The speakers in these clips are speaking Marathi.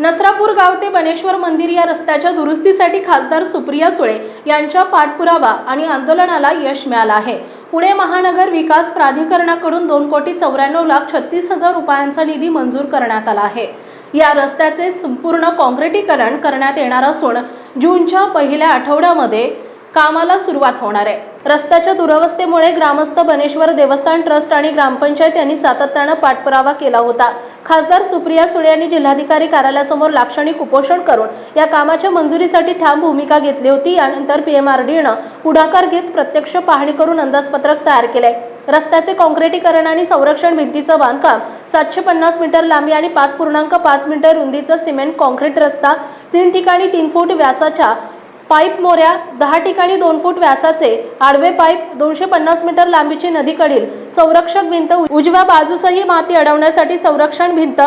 नसरापूर गाव ते बनेश्वर मंदिर या रस्त्याच्या दुरुस्तीसाठी खासदार सुप्रिया सुळे यांच्या पाठपुरावा आणि आंदोलनाला यश मिळालं आहे. पुणे महानगर विकास प्राधिकरणाकडून दोन कोटी चौऱ्याण्णव लाख छत्तीस हजार रुपयांचा निधी मंजूर करण्यात आला आहे. या रस्त्याचे संपूर्ण काँक्रिटीकरण करण्यात येणार असून जूनच्या पहिल्या आठवड्यामध्ये कामाला सुरुवात होणार आहे. रस्त्याच्या दुरवस्थेमुळे ग्रामस्थ बनेश्वर देवस्थान ट्रस्ट आणि ग्रामपंचायत यांनी सातत्यानं पाठपुरावा केला होता. खासदार सुप्रिया सुळे यांनी जिल्हाधिकारी कार्यालयासमोर लाक्षणिक उपोषण करून या कामाच्या मंजुरीसाठी ठाम भूमिका घेतली होती. यानंतर पीएमआरडीनं पुढाकार घेत प्रत्यक्ष पाहणी करून अंदाजपत्रक तयार केले रस्त्याचे काँक्रिटीकरण आणि संरक्षण भिंतीचं बांधकाम सातशे पन्नास मीटर लांबी आणि पाच पूर्णांक पाच मीटर रुंदीचं सिमेंट काँक्रीट रस्ता तीन ठिकाणी तीन फूट व्यासाच्या पाईप मोऱ्या दहा ठिकाणी दोन फूट व्यासाचे आडवे पाईप दोनशे पन्नास मीटर लांबीची नदीकडील संरक्षक भिंत उजव्या बाजूसही माती अडवण्यासाठी संरक्षण भिंत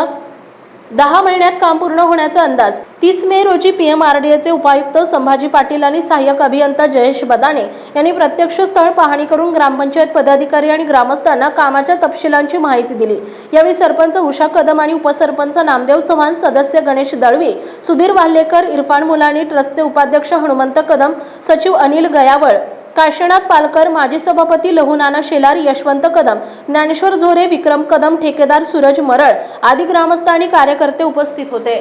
दहा महिन्यात काम पूर्ण होण्याचा अंदाज. तीस मे रोजी पी एम आर डी एचे उपायुक्त संभाजी पाटील आणि सहाय्यक अभियंता जयेश बदाने यांनी प्रत्यक्ष स्थळ पाहणी करून ग्रामपंचायत पदाधिकारी आणि ग्रामस्थांना कामाच्या तपशिलांची माहिती दिली. यावेळी सरपंच उषा कदम आणि उपसरपंच नामदेव चव्हाण सदस्य गणेश दळवी सुधीर वाल्हेकर इरफान मुलानी ट्रस्टचे उपाध्यक्ष हनुमंत कदम सचिव अनिल गयावळ काशीनाथ पालकर माजी सभापती लहुनाना शेलार यशवंत कदम ज्ञानेश्वर झोरे विक्रम कदम ठेकेदार सूरज मरळ आदी ग्रामस्थ आणि कार्यकर्ते उपस्थित होते.